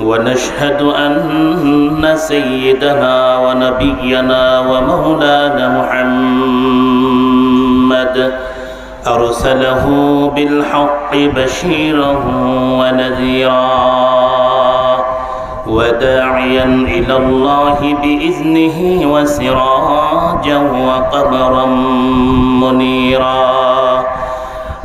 ونشهد أن سيدنا ونبينا ومولانا محمد أرسله بالحق بشيرا ونذيرا وداعيا إلى الله بإذنه وسراجا وقمرا منيرا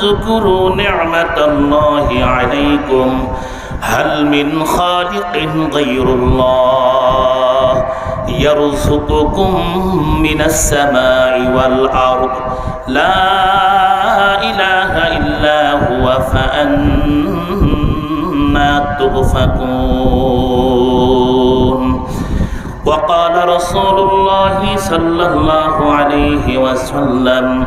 اذكروا نعمة الله عليكم. هل من خالق غير الله؟ يرزقكم من السماء والأرض. لا إله إلا هو فأنا تؤفكون. وقال رسول الله صلى الله عليه وسلم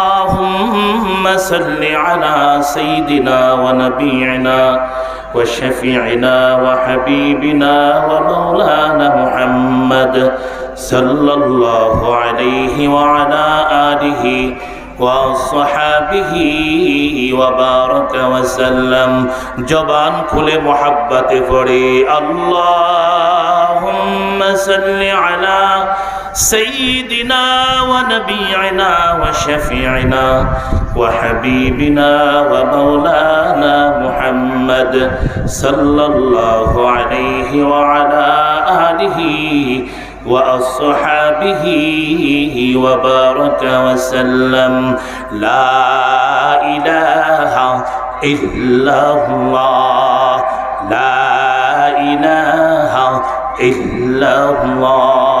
اللهم صل على سيدنا ونبينا وشفيعنا وحبيبنا ومولانا محمد صلى الله عليه وعلى آله وصحابه وبارك وسلم. جبان كل محبة فري اللهم صل على سيدنا ونبينا وشفيعنا وحبيبنا ومولانا محمد صلى الله عليه وعلى آله وأصحابه وبارك وسلم. لا إله إلا الله. لا إله إلا الله.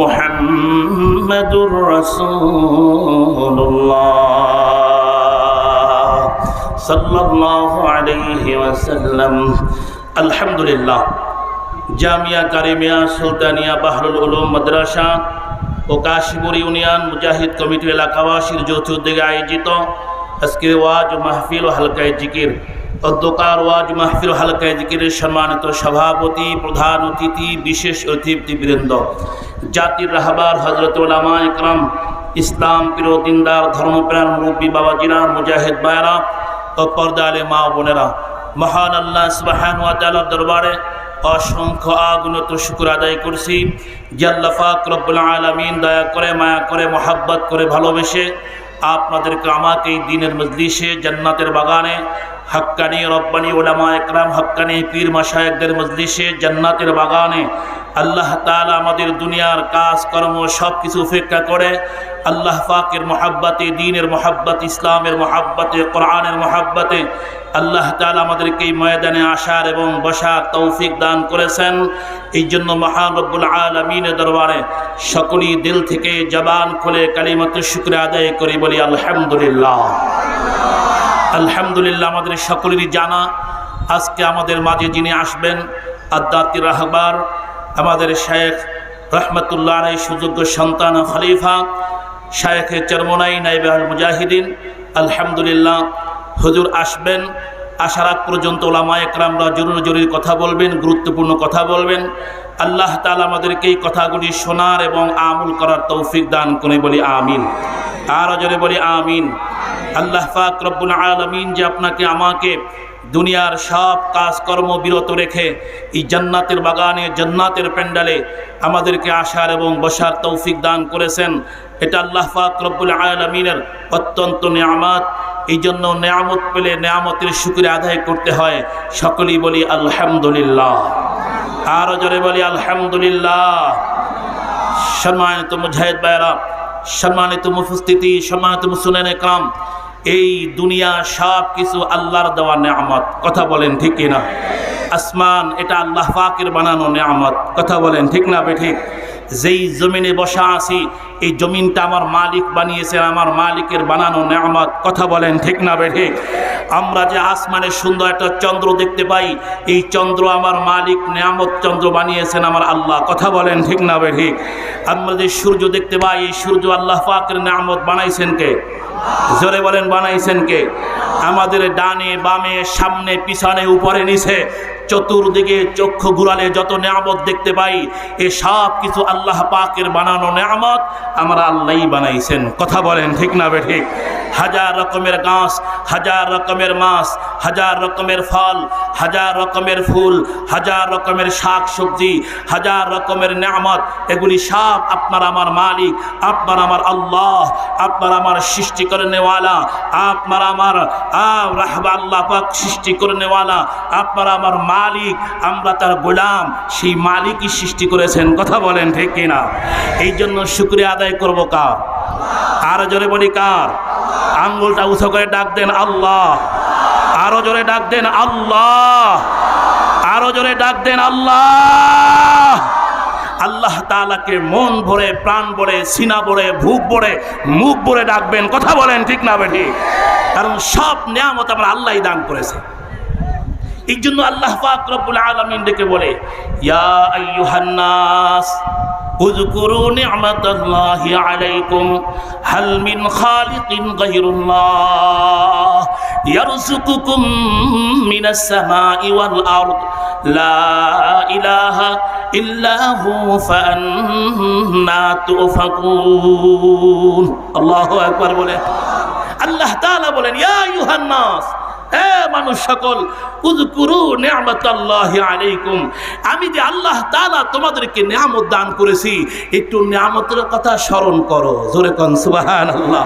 মোহাম্মদুর রসুল্লাহ সাল্লাল্লাহু আলাইহি ওয়াসাল্লাম। আলহামদুলিল্লাহ। জামিয়া কারিমিয়া সুলতানিয়া বাহরুল উলুম মাদ্রাসা ও কাশীপুর ইউনিয়ন মুজাহিদ কমিটি এলাকাবাসীর যৌথ উদ্যোগে আয়োজিত আজকের ওয়াজ মাহফিল ও হালকায় জিকির। অধ্যকার ওয়াজ মাহফিল ও হালকায় জিকিরের সম্মানিত সভাপতি, প্রধান অতিথি, বিশেষ অতিথিবৃন্দ জাতির রাহবার হজরত ওলামা ইকরাম ইসলাম প্রিয় দিনদার, ধর্মপ্রাণ মুরব্বী বাবাজিরা, মুজাহিদ বায়রা ও পর্দা আলে মা বোনেরা, মহান আল্লাহ সুবাহান দরবারে অসংখ্য আগুনত শুকুর আদায় করছি। জাল্লাফাক রব্বুল আলমিন দয়া করে, মায়া করে, মোহাব্বত করে ভালোবেসে আপনাদেরকে আমাকে এই দিনের মজলিসে জান্নাতের বাগানে হাক্কানি রব্বানি ওলামা একরাম, হাক্কানি পীর মাসায়কদের মজলিসে জান্নাতের বাগানে আল্লাহ তালা আমাদের দুনিয়ার কাজকর্ম সব কিছু উপেক্ষা করে আল্লাহ পাকের মহাব্বাতে, দিনের মহাব্বত, ইসলামের মহাব্বতে, কোরআনের মহাব্বতে আল্লাহ তালা আমাদেরকে এই ময়দানে আসার এবং বসার তৌফিক দান করেছেন। এই জন্য মহান রব্বুল আলমিনের দরবারে সকলেই দিল থেকে জবান খুলে কালিমত শুক্র আদায় করি, বলি আলহামদুলিল্লাহ। আলহামদুলিল্লাহ আমাদের সকলেরই জানা, আজকে আমাদের মাঝে যিনি আসবেন আদাতি রাহবার, আমাদের শেখ রহমতুল্লাহ সুযোগ্য সন্তান খলিফা শায়েখে চরমনাই নাইবে আল মুজাহিদিন, আলহামদুলিল্লাহ, হজুর আসবেন আসার আগ পর্যন্ত ওলামা একরামরা জরুরি জরুরি কথা বলবেন, গুরুত্বপূর্ণ কথা বলবেন। আল্লাহ তালা আমাদেরকে এই কথাগুলি শোনার এবং আমল করার তৌফিক দান করে বলি আমিন। আর জোরে বলি আমিন। আল্লাহ পাক রব্বুল আলমিন যে আপনাকে, আমাকে দুনিয়ার সব কাজকর্ম বিরত রেখে এই জান্নাতের বাগানে, জান্নাতের প্যান্ডালে আমাদেরকে আসার এবং বসার তৌফিক দান করেছেন। এটা আল্লাহ পাক রব্বুল আলমিনের অত্যন্ত নিয়ামত। এই জন্য নেয়ামত পেলে নেয়ামতের শুক্রিয়া আদায় করতে হয়। সকলেই বলি আলহামদুলিল্লাহ। আরও জোরে বলি আলহামদুলিল্লাহ। সম্মানিত মুজাহিদ বাইরা সম্মানিত মুফস্তিতি সম্মানিত মুসুলেন কাম এই দুনিয়া সব কিছু আল্লাহর দেওয়া নেয়ামত। কথা বলেন ঠিক কিনা? আসমান, এটা আল্লাহ পাকের বানানো নেয়ামত। কথা বলেন ঠিক না বে ঠিক যেই জমিনে বসা আছি, এই জমিনটা আমার মালিক বানিয়েছেন, আমার মালিকের বানানো নেয়ামত। কথা বলেন ঠিক না বে ঠিক আমরা যে আসমানের সুন্দর একটা চন্দ্র দেখতে পাই, এই চন্দ্র আমার মালিক নেয়ামত চন্দ্র বানিয়েছেন আমার আল্লাহ। কথা বলেন ঠিক না বে ঠিক আমরা যে সূর্য দেখতে পাই, এই সূর্য আল্লাহ পাকের নেয়ামত বানাইছেন কে? জোরে বলেন, বানাইছেন কে? আমাদের ডানে বামে সামনে পিছনে উপরে নিচে চতুর্দিকে চক্ষু ঘুরালে যত নেয়ামত দেখতে পাই, এ সব কিছু আল্লাহ পাকের বানানো নেয়ামত আমরা আল্লাহই বানাইছেন। কথা বলেন, ঠিক না বে ঠিক? হাজার রকমের গাছ, হাজার রকমের মাছ, হাজার রকমের ফল, হাজার রকমের ফুল, হাজার রকমের শাক সবজি হাজার রকমের নেয়ামত, এগুলি সব আপনার আমার মালিক, আপনার আমার আল্লাহ, আপনার আমার সৃষ্টি করে নেওয়ালা, আপনার আমার আল্লাহ পাক সৃষ্টি করে নেওয়ালা, আপনার আমার মালিক, আমরা তার গোলাম, সেই মালিকই সৃষ্টি করেছেন। কথা বলেন ঠিক কিনা? এই জন্য শুক্রিয়া আদায় করব কার? আর জোরে বলি কার? আঙ্গুলটা উঁচু করে ডাক দেন আল্লাহ। আরও জোরে ডাক দেন আল্লাহ। আরও জোরে ডাক দেন আল্লাহ। আল্লাহ তালাকে মন ভরে, প্রাণ ভরে, সিনা ভরে ভুক ভরে, মুখ ভরে ডাকবেন। কথা বলেন ঠিক না বেঠি? কারণ সব নিয়ামত আমরা আল্লাহ দান করেছে। এই জন্য আল্লাহ পাক রব্বুল আলামিন ডেকে বলে ইয়া আইয়ুহান্নাস اذكروا نعمة الله عليكم هل من خالق غير الله يرزقكم من السماء والأرض لا إله إلا هو فأنا تؤفكون الله أكبر বলে আল্লাহ তাআলা বলেন ইয়া ইউহান্নাস হে মানুষ সকল আমি যে আল্লাহ তোমাদেরকে নিয়ামত দান করেছি, একটু নিয়ামতের কথা স্মরণ করো। জোরে কোন, সুবহানাল্লাহ।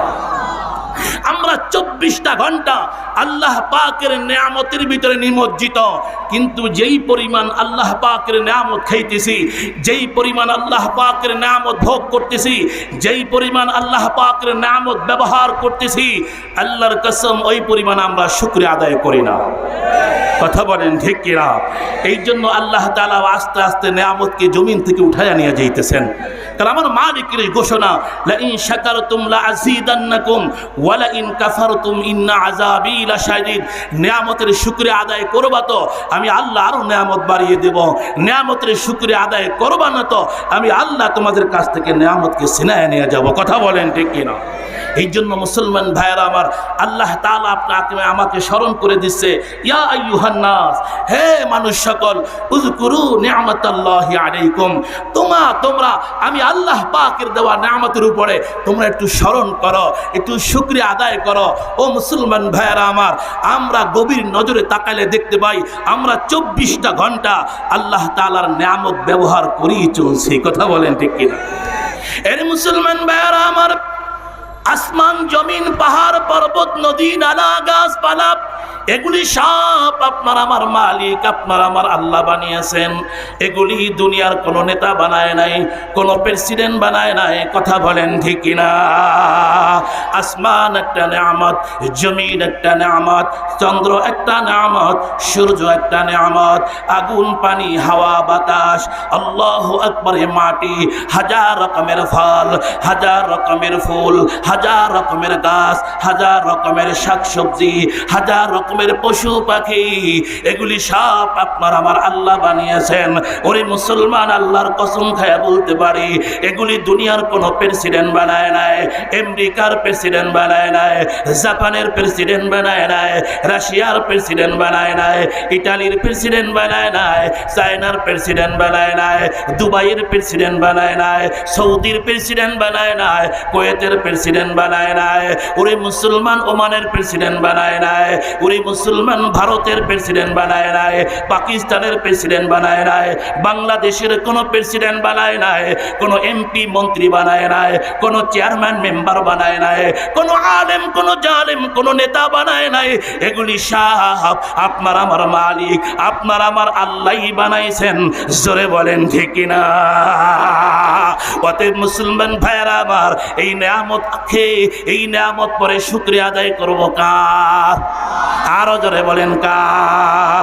আমরা চব্বিশটা ঘণ্টা আল্লাহ পাকের নেয়ামতের ভিতরে নিমজ্জিত। কিন্তু যেই পরিমাণ আল্লাহ পাকের নেয়ামত খাইতেছি, যেই পরিমাণ আল্লাহ পাকের নেয়ামত ভোগ করতেছি, যেই পরিমাণ আল্লাহ পাকের নেয়ামত ব্যবহার করতেছি, আল্লাহর কসম ওই পরিমাণ আমরা শুক্রিয়া আদায় করি না। কথা বলেন ঠিক কিনা এই জন্য আল্লাহ তালা আস্তে আস্তে নেয়ামতকে জমিন থেকে উঠাইয়া নিয়ে যাইতেছেন। কারণ আমার মালিকের এই ঘোষণা লা ইন শাকারতুম লা আযীদান্নাকুম ওয়া লা ইন কাফারতুম ইন্না আযাবি লাশাদীদ নিয়ামতের শুকরিয়া আদায় করবা তো, আমি আল্লাহ আরও নিয়ামত বাড়িয়ে দেব। নিয়ামতের শুকরিয়া আদায় করবা না তো, আমি আল্লাহ তোমাদের কাছ থেকে নিয়ামতকে সিনায় নিয়ে যাব। কথা বলেন, ঠিক কিনা? এই জন্য মুসলমান ভাইয়েরা আমার আল্লাহ তাআলা আপনাকে আমাকে স্মরণ করে দিচ্ছে, ইয়া হে মানুষ সকল, উযকুরু নি'মাতাল্লাহি আলাইকুম। তোমা, তোমরা, আমি আল্লাহ পাকের দেওয়া নিয়ামতের উপরে তোমরা একটু স্মরণ করো, একটু শুকরিয়া আদায় করো। ও মুসলমান ভাইয়েরা আমার, আমরা গভীর নজরে তাকালে দেখতে পাই, আমরা চব্বিশটা ঘণ্টা আল্লাহ তালার নিয়ামত ব্যবহার করেই চলছি। কথা বলেন ঠিক কিনা? এর মুসলমান ভাইয়েরা আমার আসমান, জমিন, পাহাড়, পর্বত, নদী, নালা গাছপালা এগুলি সব আপনার আমার মালিক, আপনার আমার আল্লাহ বানিয়েছেন। এগুলি দুনিয়ার কোনো নেতা বানায় নাই, কোনো প্রেসিডেন্ট বানায় নাই, কথা বলেন ঠিক না আসমান একটা নেয়ামত, জমিন একটা নেয়ামত, চন্দ্র একটা নেয়ামত, সূর্য একটা নেয়ামত, আগুন, পানি, হাওয়া, বাতাস আল্লাহ আকবরে মাটি, হাজার রকমের ফল, হাজার রকমের ফুল, হাজার রকমের গাছ, হাজার রকমের শাকসবজি, হাজার রকমের পশু পাখি, এগুলি সব আপনার আমার আল্লাহ বানিয়েছেন। ওরে মুসলমান, আল্লাহর কসম খায়া বলতে পারি, এগুলি দুনিয়ার কোনো প্রেসিডেন্ট বানায় নাই, আমেরিকার প্রেসিডেন্ট বানায় নাই, জাপানের প্রেসিডেন্ট বানায় নাই, রাশিয়ার প্রেসিডেন্ট বানায় নাই, ইটালির প্রেসিডেন্ট বানায় নাই, চায়নার প্রেসিডেন্ট বানায় নাই দুবাইয়ের প্রেসিডেন্ট বানায় নাই সৌদির প্রেসিডেন্ট বানায় নাই কুয়েতের প্রেসিডেন্ট বানায় নাই ওরে মুসলমান ওমানের প্রেসিডেন্ট বানায় নাই ওরে মুসলমান ভারতের প্রেসিডেন্ট বানায় নাই পাকিস্তানের প্রেসিডেন্ট বানায় নাই বাংলাদেশের কোনো প্রেসিডেন্ট বানায় নাই কোনো এমপি মন্ত্রী বানায় নাই কোনো চেয়ারম্যান মেম্বার বানায় নাই কোনো আলেম কোনো জালেম কোনো নেতা বানায় নাই এগুলি সব আপনার আমার মালিক আপনার আমার আল্লাহই বানাইছেন জোরে বলেন, ঠিক না অতএব মুসলমান ভাইয়েরা আমার, এই নিয়ামত খেয়ে এই নিয়ামত পরে শুক্রিয়া আদায় করব কার? আরও জোরে বলেন, কার?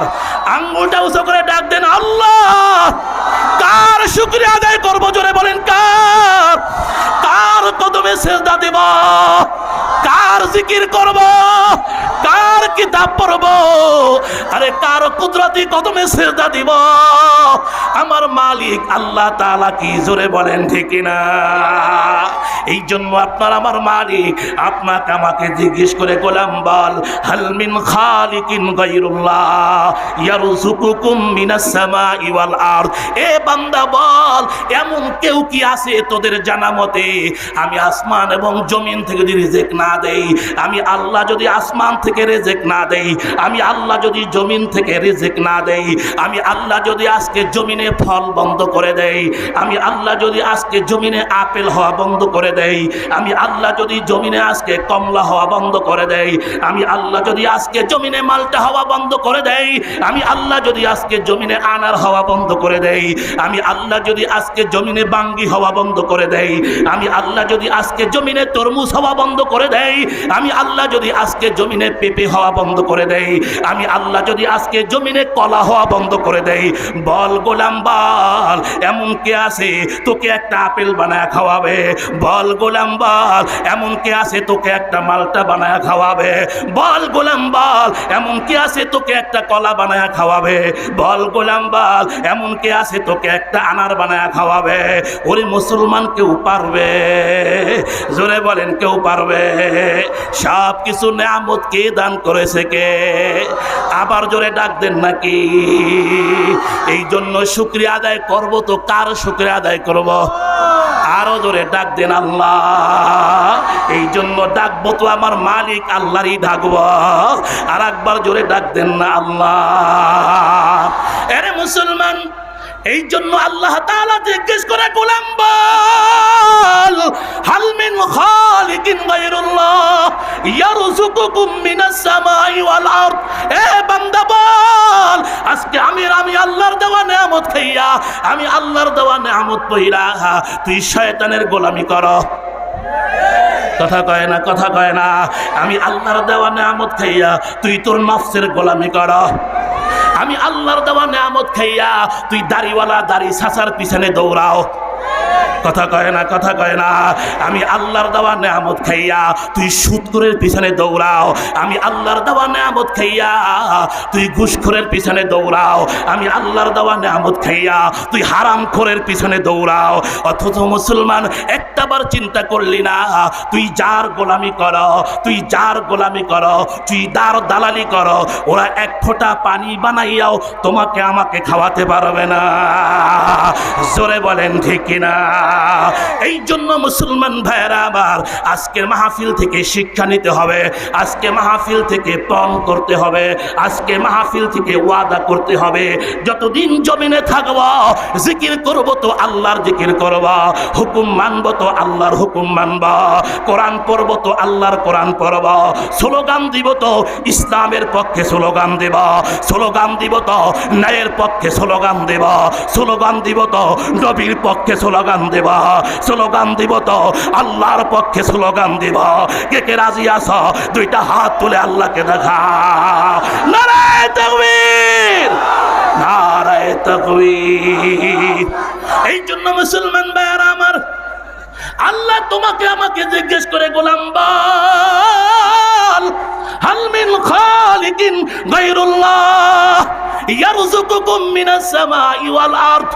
আঙ্গুলটা উঁচু করে ডাক দেন, আল্লাহ! কার শুক্রিয়া আদায় করব? জোরে বলেন, কার? কার কদমে সেজদা দেব? কার জিকির করব? কার কিতাব পড়ব। আরে কার কুদরতি কদমে সেজদা দিব। আমার মালিক আল্লাহ তাআলা কি জোরে বলেন, ঠিক না এই জন্য আপনার আমার মালিক আপনাকে আমাকে জিজ্ঞেস করে, গোলাম বল হালমিন খালিকিন গায়রুল্লাহ, ইয়ারযুকুকুম মিনাস সামাই ওয়াল আরদ। এ বান্দা বল, এমন কেউ কি আছে তোদের জানা মতে? আমি আসমান এবং জমিন থেকে যদি রিজেক না দেই, আমি আল্লাহ যদি আসমান থেকে রেজেক না দেই। আমি আল্লাহ যদি জমিন থেকে রিজেক না দেই, আমি আল্লাহ যদি আজকে জমিনে ফল বন্ধ করে দেই, আমি আল্লাহ যদি আজকে জমিনে আপেল হওয়া বন্ধ করে দেই, আমি আল্লাহ যদি জমিনে আজকে কমলা হওয়া বন্ধ করে দেই, আমি আল্লাহ যদি আজকে জমিনে মালটা হওয়া বন্ধ করে দেই, আমি আল্লাহ যদি আজকে জমিনে আনার হওয়া বন্ধ করে দেই, আমি আল্লাহ যদি আজকে জমিনে বাঙ্গি হওয়া বন্ধ করে দেই, আমি আল্লাহ যদি আজকে জমিনে তরমুজ হওয়া বন্ধ করে দেই, আমি আল্লাহ যদি আজকে জমিনে পেঁপে হওয়া বন্ধ করে দেই। আমি আল্লাহ যদি আজকে জমিনে কলা হওয়া বন্ধ করে দেই, বল গোলাম বল, এমন কে আছে তোকে একটা আপেল বানায় খাওয়াবে? বল গোলাম বল, এমন কে আছে তোকে একটা মালটা বানায় খাওয়াবে? বল গোলাম বল, এমন কে আছে তোকে একটা কলা বানায় খাওয়াবে? বল গোলাম বল, এমন কে আছে তোকে একটা আনার বানায় খাওয়াবে? ওরে মুসলমান কেউ পারবে? জোরে বলেন, কেউ পারবে? সব কিছু নেয়ামত কে দান করেছে কে? আবার জোরে ডাক দেন নাকি? এই জন্য শুক্রিয়া আদায় করব তো কার শুক্রিয়া আদায় করব? আরও জোরে ডাক দেন আল্লাহ। এই জন্য ডাকবো তো আমার মালিক, আল্লাহরই ডাকবো। আর একবার জোরে ডাক দেন না আল্লাহ। এরে মুসলমান এই জন্য আল্লাহ তাআলা জিজ্ঞেস করে, গোলাম বল, হাল মিন খালিকিন গায়রুল্লাহ, ইয়ারযুকুকুম মিনাস সামাই ওয়াল আরদ। এ বান্দা বল, আজকে আমি আমি আল্লাহর দেওয়া নিয়ামত খাইয়া, আমি আল্লাহর দেওয়া নিয়ামত পইরা তুই শয়তানের গোলামি কর। কথা কয় না, কথা কয় না, আমি আল্লাহর দেওয়া নিয়ামত খাইয়া, তুই তোর নফসের গোলামি কর। আমি আল্লাহর দেওয়া নামত খাইয়া তুই দাড়িওয়ালা দাড়ি সাসার পিছনে দৌড়াও। কথা কয় না, কথা কয় না। আমি আল্লাহর দেওয়া নেয়ামত খাইয়া তুই সুদকুরের পিছনে দৌড়াও। আমি আল্লাহর দেওয়া নেয়ামত খাইয়া তুই ঘুষখোরের পিছনে দৌড়াও। আমি আল্লাহর দেওয়া নেয়ামত খাইয়া তুই হারাম খোরের পিছনে দৌড়াও। অথচ মুসলমান একটাবার চিন্তা করলি না, তুই যার গোলামি কর, তুই যার গোলামি কর, তুই দার দালালি কর, ওরা এক ফোঁটা পানি বানাইয়াও তোমাকে আমাকে খাওয়াতে পারবে না। জোরে বলেন, ঠিক কিনা? এই জন্য মুসলমান ভাইয়েরা আবার আজকের মাহফিল থেকে শিক্ষা নিতে হবে, আজকে মাহফিল থেকে পণ করতে হবে, আজকে মাহফিল থেকে ওয়াদা করতে হবে। যতদিন জমিনে থাকব, জিকির করব তো আল্লাহর জিকির করব, হুকুম মানব তো আল্লাহর হুকুম মানব, কোরআন পড়ব তো আল্লাহর কোরআন পড়ব, স্লোগান দিব তো ইসলামের পক্ষে স্লোগান দেব, স্লোগান দিব তো ন্যায়ের পক্ষে স্লোগান দেব, স্লোগান দিব তো নবীর পক্ষে স্লোগান দেব। স্লোগান দিব তো। আল্লাহর পক্ষে স্লোগান দিব। কে কে রাজি আস দুইটা হাত তুলে আল্লাহকে দেখা। নারায় তকবীর। নারায় তকবীর। এই জন্য মুসলমান ভাইয়ারা আমার, আল্লাহ তোমাকে আমাকে জিজ্ঞেস করে, গোলাম বল হালমিন খালিকিন গায়রুল্লাহ? ইয়ারযুকুকুম মিনাস সামাই ওয়াল আরদ।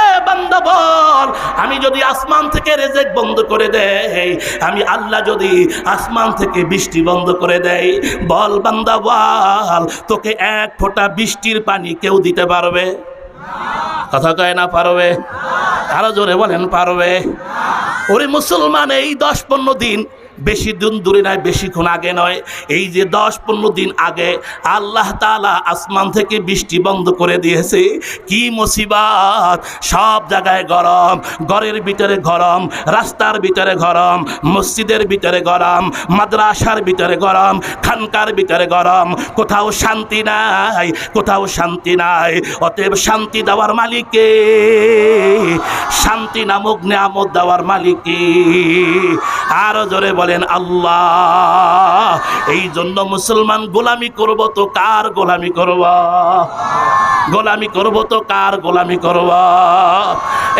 এ বান্দা বল, আমি যদি আসমান থেকে রেজেক বন্ধ করে দেই, আমি আল্লাহ যদি আসমান থেকে বৃষ্টি বন্ধ করে দেই, বল বান্দা বল, তোকে এক ফোঁটা বৃষ্টির পানি কেউ দিতে পারবে? কথা কয় না পারবে? আরও জোরে বলেন, পারবে। ওরে মুসলমান, এই দশ পনেরো দিন বেশি দিন দূরে নয় বেশিক্ষণ আগে নয়। এই যে দশ পনেরো দিন আগে আল্লাহ তালা আসমান থেকে বৃষ্টি বন্ধ করে দিয়েছে, কি মুসিবাত? সব জায়গায় গরম, ঘরের ভিতরে গরম, রাস্তার ভিতরে গরম, মসজিদের ভিতরে গরম, মাদ্রাসার ভিতরে গরম, খানকার ভিতরে গরম। কোথাও শান্তি নাই, কোথাও শান্তি নাই। অতএব শান্তি দেওয়ার মালিককে শান্তি নামক নিয়ামত দেওয়ার মালিককে আরও জোরে বলেন, আল্লাহ এই জন্য মুসলমান গোলামি করব তো কার গোলামি করব? গোলামি করব তো কার গোলামি করব?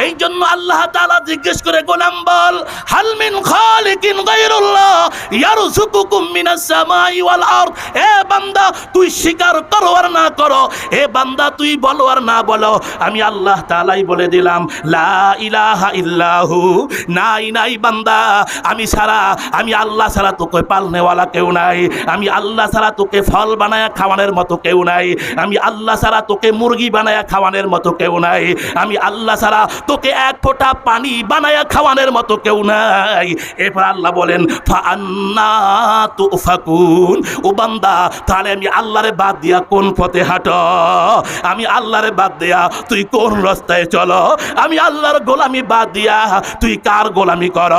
এই জন্য আল্লাহ তাআলা জিজ্ঞেস করে, গোলাম বল, হাল মিন খালিকিন সামাই ওয়াল এ বান্দা, তুই স্বীকার করো আর না করো? এ বান্দা, তুই বলো আর না বলো? আমি আল্লাহ তাআলাই বলে দিলাম, লা ইলাহা ইল্লাহু, নাই নাই বান্দা, আমি সারা আমি আল্লাহ ছাড়া তোকে পালনেওয়ালা কেউ নাই। আমি আল্লাহ ছাড়া তোকে ফল বানায়া খাওয়ানোর মতো কেউ নাই। আমি আল্লাহ ছাড়া তোকে মুরগি বানায়া খাওয়ানোর মতো কেউ নাই। আমি আল্লাহ ছাড়া তোকে এক ফোঁটা পানি বানায়া খাওয়ানোর মতো কেউ নাই। এরপর আল্লাহ বলেন ফান্না তুফাকুন। ও বান্দা, তাহলে আমি আল্লাহরে বাদ দিয়া কোন পথে হাঁট? আমি আল্লাহরে বাদ দিয়া তুই কোন রাস্তায় চলো? আমি আল্লাহর গোলামি বাদ দিয়া তুই কার গোলামি কর?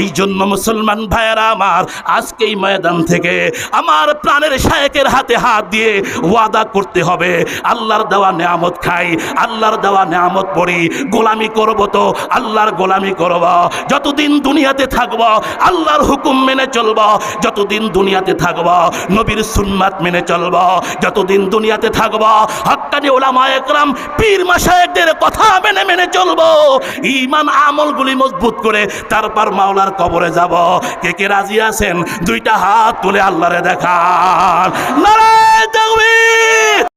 এই জন্য মুসলমান ভাইয়েরা আমার আজকে এই ময়দান থেকে আমার প্রাণের শায়েকের হাতে হাত দিয়ে ওয়াদা করতে হবে। আল্লাহর দেওয়া নেয়ামত খাই, আল্লাহর দেওয়া নেয়ামত পড়ি, গোলামি করব তো আল্লাহর গোলামি করব। যতদিন দুনিয়াতে থাকব, আল্লাহর হুকুম মেনে চলব। যতদিন দুনিয়াতে থাকব, নবীর সুন্নাত মেনে চলব। যতদিন দুনিয়াতে থাকব হক্কানি ওলামা একরাম, পীর মাসায়েকদের কথা মেনে মেনে চলব। ইমান আমলগুলি মজবুত করে তারপর মাওলার কবরে যাব। কে কে রাজি আছেন দুইটা হাত তুলে আল্লাহরে দেখান।